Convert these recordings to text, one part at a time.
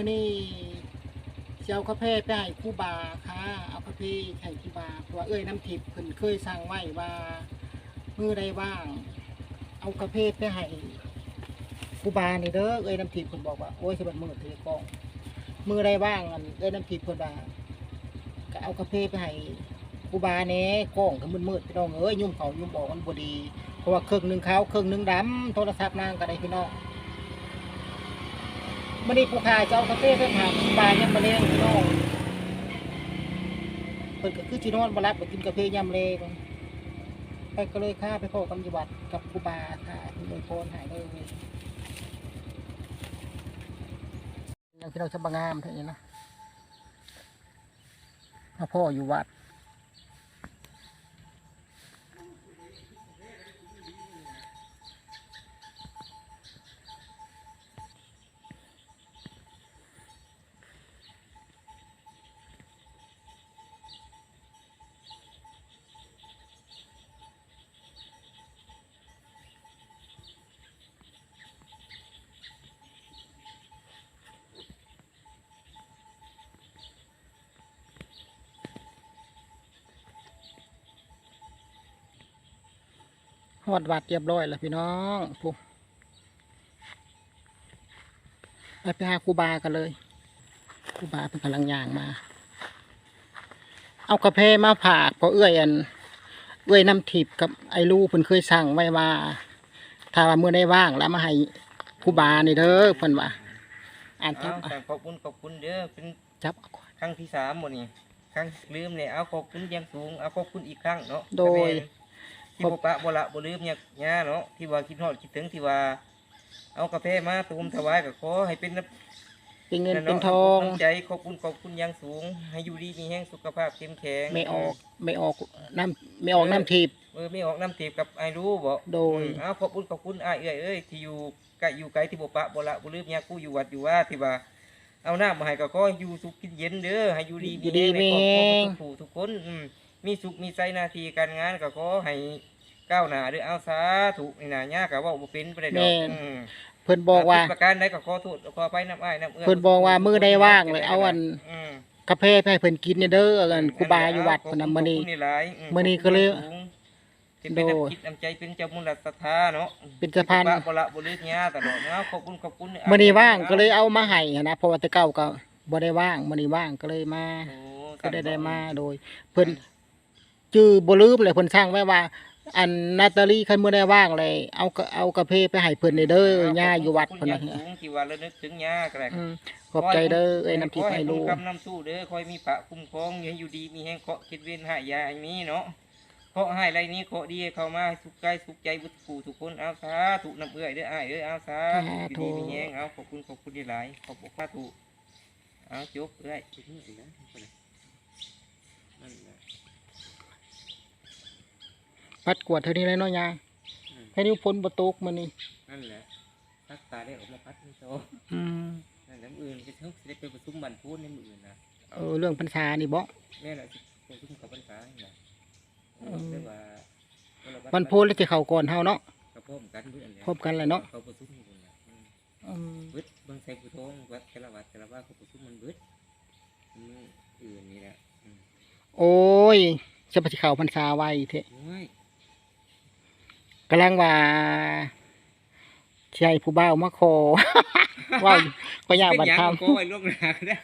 มื่อนี้เจ้ากาแฟไปให้ครูบาค่ะ เอากาแฟให้ครูบาเพราะว่าเอ้ยน้ำทิพย์เพิ่นเคยสั่งไว้ว่ามือใดว่าง เอากาแฟไปให้ครูบานี่เด้อเอ้ยน้ำทิพย์เพิ่นบอกว่าโอ้ยสิบัดมือถือกล้องมือใดว่างอันเอ้ยน้ำทิพย์เพิ่นว่าก็เอากาแฟไปให้ครูบาแหน่กล้องก็มืดๆพี่น้องเอ้ยยุ่มเขายุ่มบอกมันบ่ดีเพราะว่าเครื่องหนึงขาวเครื่องหนึงดำโทรศัพท์นางก็ได้พี่น้อง มันนี่ผู้ขายจะเอากาแฟไปหาปลายังมาเลี้ยงน้องเปิดก็คือจีนอนบรับไปกินกาแฟยำเลงไปก็เลยข้าไปพ่อกำจังหวัดกับครูบาค่ะคุณเลยโพนหายเลยยังที่เราจะบางามเท่านี้นะพ่ออยู่วัด ฮอดวัดเรียบร้อยแล้วพี่น้องปุ๊ไปไปหาครูบากันเลยครูบาเป็นกำลังย่างมา เอากาแฟมาผากเพราะเอื้อยอัน เอื้อยน้ำทิพย์กับไอ้ลูกเพิ่นเคยสั่งไว้ว่า ถ้าว่ามื้อได้ว่างแล้วมาให้ครูบานี่เด้อเพิ่นว่าอ่านจับเอาแต่ขอบคุณขอบคุณเด้อเป็นจับเอาก่อน ครั้งที่สามหมดนี่ครั้งลืมเนี่ยเอาขอบคุณอยังสูงเอาขอบคุณอีกครั้งเนาะโดย ที่บปะบละบลืมเนี่ยย่าเนาะที่ว่าคิดฮอดคิดถึงที่ว่า เอากาแฟมาตูมถวายกับขอให้เป็นน้ำ เป็นเงินนั่เป็นอะทองน้ำใจขอบคุณขอบคุณอยังสูง ให้อยู่ดีมีแห้งสุขภาพเข้มแข็งไม่ออกไม่ออกน้ำไม่ออกน้ำทิพย์ เออไม่ออกน้ำเทปกับไอ้รู้บ่โดย อืมเอาขอบคุณขอบคุณอ้ายเอ้ยเอ้ยที่อยู่ใกล้อยู่ไกลที่บ่ปะบ่ละบ่ลืมเนี่ยกูอยู่วัดอยู่ว่าที่ว่า เอาน้ำมาให้ก็ขอให้อยู่สุขกินเย็นเด้อให้อยู่ดีอยู่ดีมีแรงในครอบครัวมีแรงทุกผู้ทุกคนอืม มีสุขมีใจหน้าที่การงานก็ขอให้ก้าวหน้าเด้อเอาสาธุนี่น่ะย่าก็เว้าบ่เป็นบ่ได้ดอกอืมเพิ่นบอกว่าทุประการใดก็ขอโทษขอไปน้ำอ้ายน้ำเอื้อเพิ่นบอกว่ามื้อใดว่างเลยเอาอันอืมกาแฟไปให้เพิ่นกินเนี่ยเด้ออันครูบาอยู่วัดเพิ่นน่ะมื้อนี้ขบคุณหลายอืมื้อนี้ก็เลยเป็นเป็นโดยน้ำจิตน้ำใจเป็นเจ้ามุลศรัทธาเนาะเป็นสะพานบ่ละบ่ละบ่ลืมย่าตลอดเนาะขอบคุณขอบคุณมื้อนี้ว่างก็เลยเอามาให้หั้นนะเพราะว่าแต่เก่าก็บ่ได้ว่างมื้อนี้ว่างก็เลยมา โอ้ก็ได้ได้มาโดย เพิ่น จื้อบ่ลืมเลยเพิ่นสร้างไว้ว่า อันนาตาลีคันมื้อใดว่างเลยเอาก็เอากาแฟไปให้เพิ่นเด้อย่าอยู่วัดขบเพิ่คุนณน่ะย่าสูงที่ว่าระลึกถึงย่าก็ได้อืมขอบใจเด้อเอ้ยน้ำทิพย์ให้ลูกขอให้บุญกำน้ำสู้เด้อคอยมีพระคุ้มครองให้อยู่ดีมีแห่งเคาะคิดเว้นหายยาอันนี้เนาะเคาะให้ไรนี้เคาะดีให้เข้ามาสุขกายสุขใจบุตรผู้ทุกคนเอาสาธุนำเอื้อยเด้ออ้ายเด้อเอาสาธุอยู่ดีมีแห่งเอาขอบคุณขอบคุณหลายๆขอบคุณสาธุเอาจบเอ้ย นั่นแหละ พัดกวดเท่านี้เลยเนาะยาแค่นี้ฝนบ่ตกมื้อนี้นั่นแหละพักตาได้ออกมาพัดนี่โตอืมนั่นแหละมืออื่นก็เท่าสิได้ไปประชุมบันพูดในมืออื่นนะเออเรื่องพรรษานี่บ่แม่น่ะสิประชุมกับพรรษานี่นะเออเรียกว่าวันโพธิ์แล้วสิเข้าก่อนเฮาเนาะก็พร้อมกันเพื่อนแหละพร้อมกันแหละเนาะเขาประชุมกันนะอืมอืมเบิดเบิ่งใส่ผู้ทงวัดแต่ละวัดแต่ละว่าเขาประชุมมันเบิดมืออื่นนี่แหละอืมโอ้ยจะไปสิเข้าพรรษาไว้เถอะโอ้ย กำลังว่าสิให้ผู้บ่าวมาขอว่าก็ยากบัดเป็นหคำยังก็ไว้ล่วงหน้าก็ได้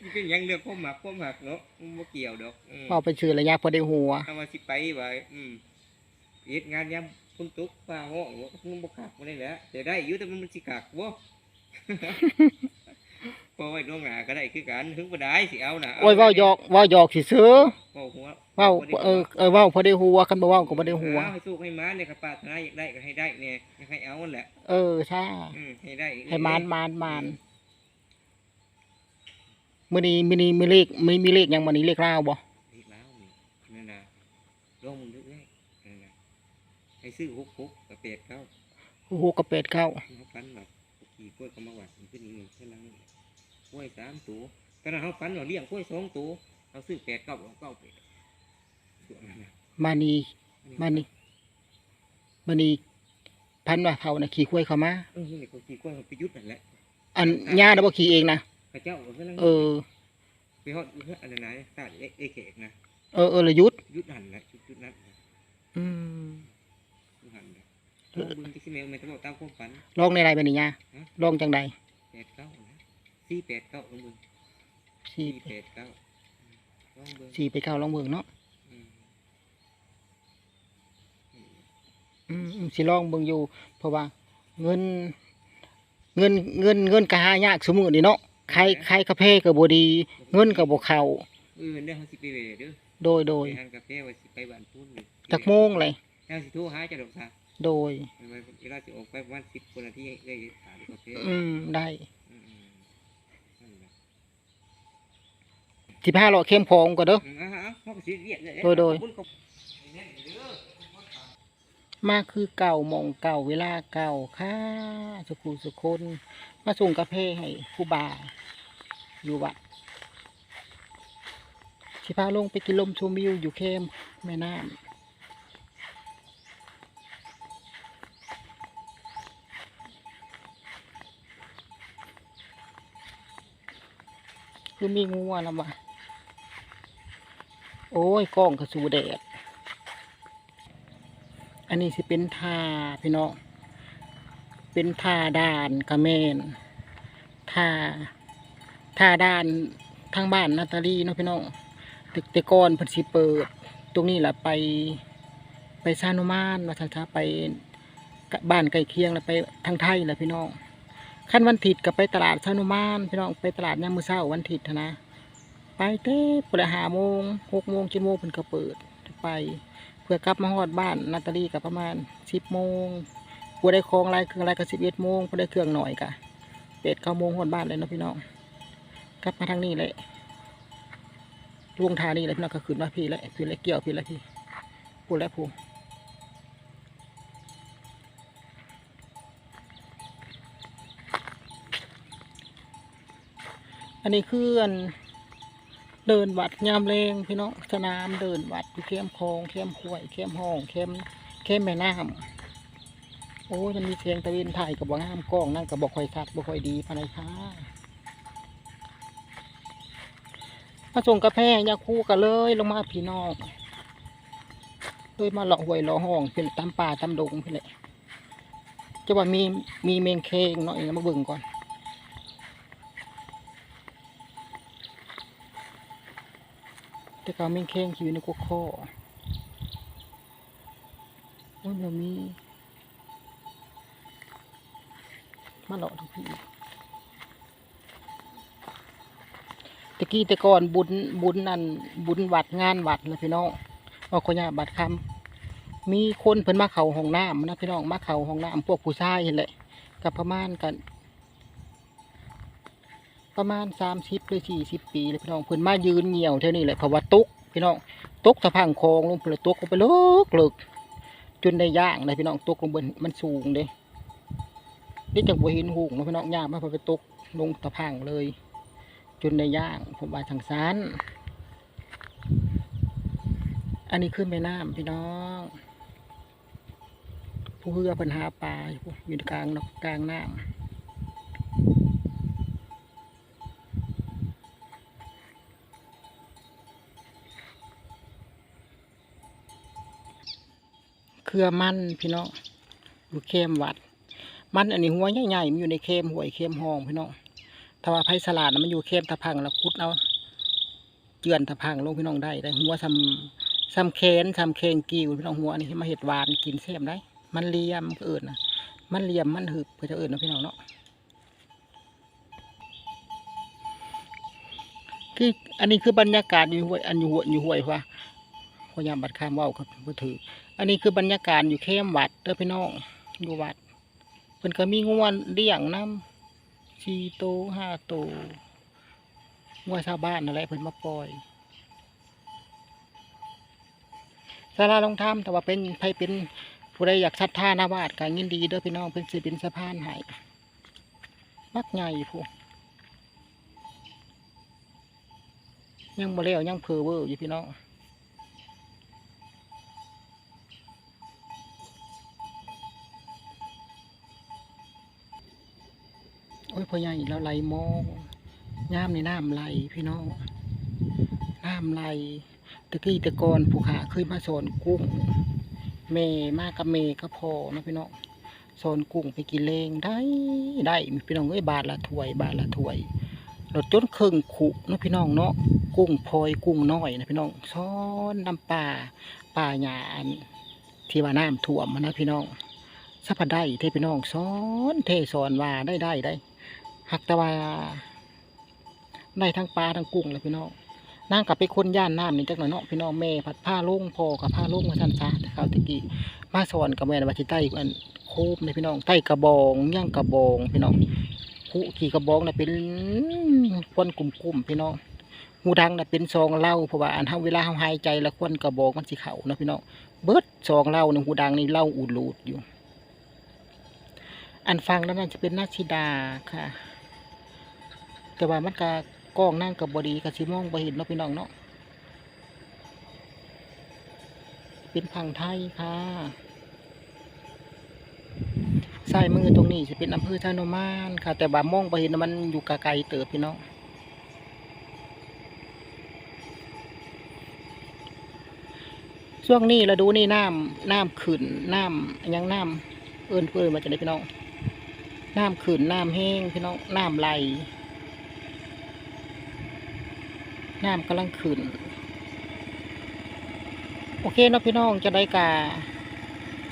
มันเป็นหยังเรื่องความหมักความหักเนาะมันบ่เกี่ยวดอกอืมเอาไปชื่อระยะพอได้หัวเอามาสิไปไว้อืมเฮ็ดงานยามคุณตุกฟ้าห้องบ่มันบ่คักบ่ได้แหละแต่ได้อยู่แต่มันมันสิคักบ่พ อไว้ล่วงหน้าก็ได้คือกันถึงบ่ได้สิเอาน่ะโอ้ยเว้าหยอกเว้าหยอกสิซื้อเว้าหัวเว้าเออเออเว้าพอได้หัวคันบ่เว้าก็บ่ได้หัวให้สู้ให้มาเนี่ยครับปรารถนาอยากได้ก็ให้ได้เนี่ยอยากให้เอานั่นแหละ เออใช่ให้ได้ให้มานมานมานมื้อนี้มื้อนี้มีเลขมีมีเลขหยังมื้อนี้เลขลาวบ่เลขแล้วนี่นั่นน่ะลองมึงดูได้นั่นน่ะให้ซื้อ6 6กับ8 9โอ้โหก็เป็ดเข้าเขาฟันแบบขี่กล้วยเขามาหวัดมันขึ้นอีกหนึ่งแค่นั้น ล้วยสามตัวตอนนั้นเขาฟันว่าเลี้ยงกล้วยสองตัวเขาซื้อแปดเก้าเอาเก้าเป็ดตัวนั้นนะมานี่มานี่มานี่พันว่าเท่าน่ะขี่ควายเข้ามา เออนี่เขาขี่กล้วยเขาไปยุดนั่นแหละอันย่าน่ะบ่ขี่เองนะพระเจ้าก็กำลังเออ ไปฮอดเพื่ออันนั้นนะตาดเอเอเขกนะเออเออละยุดยุดหันนะยุดยุดนั้นนะอืมยุดหันนะลองเบิ่งที่สิแมวแม่นจะบอกตามความฝัน ลองในไรบัดนี้ย่าฮะลองจังใดแปดเก้านะ สี่แปดเก้าลองเบิ่งสี่สี่แปดเก้าลองเบิ่งสี่ไปเก้าลองเบิ่งเนาะอืมอืมอืมอืมสิลองเบิ่งอยู่ เพราะว่า เงิน เงินเงินเงินก็หายากสมมุตินี่เนาะใครใครกาแฟก็บ่ดี เงินก็บ่เข้าเออเด้อเฮาสิไปเวเด้อโดยโดยไปหานกาแฟว่าสิไปบ้านพุ่นนี่จักโมงเลยเฮาสิโทรหาจะดอกซะโดย เวลาสิออกไปประมาณ10คนนาทีได้ถามกาแฟอืมได้ อืมๆนั่นแหละ สิพาเลาะเข้มของก็เด้ออืมอ่าฮะเขาก็สิเรียกเลยโดยโดยขอบคุณขอบแน่นเด้อมาคือเก่าหมองเก่าเวลาเก่าค่ะสุขุสุคนมาส่งกาแฟให้ผู้บ่าวอยู่วัดสิพาลงไปกินลมชมวิวอยู่เข้มแม่น้ำคือมีงูอะนะวะ โอ้ยกล้องกระสูแดด อันนี้สิเป็นทาพี่น้อง เป็นทาด่านกระเมนทาทาด่านทางบ้านนาตาลีเนาะพี่น้องตึกต่ก่อนพิ่นสิเปิด ตรงนี้แหละไปไปซานุมานว่าทางไปบ้านใกล้เคียงแล้วไปทางไทยแหละพี่น้องขั้นวันถิดก็ไปตลาดซานุมานพี่น้องไปตลาดยามมือเช้าวันถิดนะ ไปเต้ประหาโมงหกโมงเจ็ดโมงเพิ่นก็เปิดไป เพื่อกลับมาฮอดบ้านนาตาลีกับประมาณสิบโมงผู้ได้คลองไรเครื่องไรก็สิบเอ็ดโมงผู้ได้เครื่องหน่อยกะเป็ดเก้าโมงฮอดบ้านเลยนะพี่น้องกลับมาทางนี้เลยลวงทานี่เลยพี่น้องก็ขึ้นมาพี่แล้วพี่แล้วเกี่ยวพี่แล้วพี่พูดแล้วพูอันนี้คืออัน เดินวัดยามแรงพี่น้องสนามเดินวัดอยู่เข้มคลองเข้มห้วยเข้มห้องเข้มเข้มแม่น้ำโอ้ยมันมีเสียงตะเวนถ่ายกับว่างามกล้องนั่นกับบอกคอยคัดบอกคอยดีพะนายค่ะมาส่งกาแฟยาคู่กันเลยลงมาพี่น้องโดยมาเลาะหวยเลาะห้องเป็นตามป่าตามดงพี่เลยจะว่ามีมีเมงเคงเนาะเองมาเบิ่งก่อน แต่เขาไม่แข้งอยู่ในกุกข้อโอ้ยเรามีมาหลอกทุกพี่ตะกี้ต่ก่อนบุญบุญนั่นบุญวัดงานวัดนะพี่น้องเอาขยาบัดคำมีคนเพิ่นมาเข่าห้องน้ำนะพี่น้องมาเข่าห้องน้ำพวกผู้ชายเห็นแหละกับประมาณกัน ประมาณสามสิบหรือสี่สิบปีเลยพี่น้องเพิ่นมายืนเหี่ยวเท่านี้แหละเพราะว่าตุกพี่น้องตุกสะพังคลองลงไปเลยตุกลงไปเลิกเลิกจนได้ย่างเลยพี่น้องตุกลงบนมันสูงเด้นี่จังบ่เห็นหุงเนะพี่น้องย่างมาพอไปตุกลงตะพังเลย จนได้ย่างผมว่าทางซานอันนี้ขึ้นแม่น้ำพี่น้องผู้เรือปัญหาปลาอยู่กลางกลางน้ำ รือมันพี่น้องอยู่เข้มวัด มันอันนี้หัวใหญ่ๆมันอยู่ในเข้มหวยเข้มห้องพี่น้องถ้าว่าไผ่สลัดน่ะมันอยู่เข้มตะพังแล้วคุดเอาเจือนตะพังลงพี่น้องได้ได้หัวซ้ำซ้ำแขนซ้ำแขงกิ้วพี่น้องหัวนี้มาเห็ดหวานกินแซ่บได้ มันเลี่ยมก็เอิญนะมันเลี่ยมมันหึบเพื่อจะเอิญนะพี่น้องเนาะคืออันนี้คือบรรยากาศอยู่หวยอันอยู่หวยอยู่หวยว่า พยายามบัดข้ามว่าวครับเพื่อถือ อันนี้คือบรรยากาศอยู่เข้มวัดเด้อพี่น้องอยู่วัดเพิ่นก็มีงวนเลี้ยงน้ำสี่โตวห้าโตวงวชาวบ้านอะไรเพิ่นมาปล่อยสาราลงธรรมแต่ว่าเป็นใครเป็นผู้ใดอยากศรัทธานาวาดก็ยินดีเด้อพี่น้องเพิ่นสิเป็นสะพานให้มักใหญ่ผู้ยังบ่แล้วยังเพอเวอร์อยู่พี่น้อง อ้ยพ่อใหญ่แล้วไหลมองย่ามในน้ำไหลพี่น้องน้ำไหลตะกี้ตะกอนผู้ขาเคยมาสอนกุ้งเมมากับเมก็พอนะพี่น้องสอนกุ้งไปกินเลงได้ได้พี่น้องเอ้ยบาทละถ้วย บาทละถ้วยรถจนครึ่งขุนะพี่น้องเนาะกุ้งพลอยกุ้งน้อยนะพี่น้องซ้อนน้ำปลาปลาหยาอันที่ว่าน้ำท่วมนะพี่น้องสัพพะได้เทพี่น้องสอนเทสอนว่าได้ได้ได้ หักแต่ว่าได้ทั้งปลาทั้งกุ้งเลยพี่น้องนางกลับไปคนย่านน้ำนี่จักหน่อยเนาะพี่น้องแม่ผัดผ้าลุ่งพอกับผ้าลุ่งมาสันซาแต่เขาตะกี้มาสอนกับแม่ว่าที่ใต้อันโคบเลยพี่น้องใต้กระบองย่างกระบองพี่น้องผู้ขี่กระบองน่ะเป็นควันกลุ่มๆพี่น้องหูดังน่ะเป็นซองเหล้าเพราะว่าอันเฮาเวลาเฮาหายใจแล้วควันกระบอกมันสิเขานะพี่น้องเบิดซองเหล้าในหูดังนี่เหล้าอูดลูดอยู่ อันฟังแล้วนั่นจะเป็นนาชิดาค่ะ แต่ว่ามันกะกล้องนั่งกับบอดีกับชิมองบ่เห็นเนาะพี่น้องเนาะเป็นพังไทยค่ะสายมือตรงนี้จะเป็นอำเภอชาโนมานค่ะ แต่ว่ามองบ่เห็นมันอยู่ไกลๆเติบพี่น้องช่วงนี้เราดูนี่น้ำน้ำขึ้นน้ำยังน้ำเอิ้นเพื่อนมาจากไหนพี่น้องน้ำขืนน้ำแห้งพี่น้องน้ำไหล น้ำกำลังขืนโอเคเนาะพี่น้องจะได้กา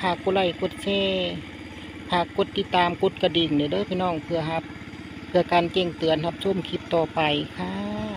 ฝากกดไลค์กดแชร์ฝากกดติดตามกดกระดิ่งเนี่ยเด้อพี่น้องเพื่อครับ เพื่อการแจ้งเตือนครับชมคลิปต่อไปค่ะ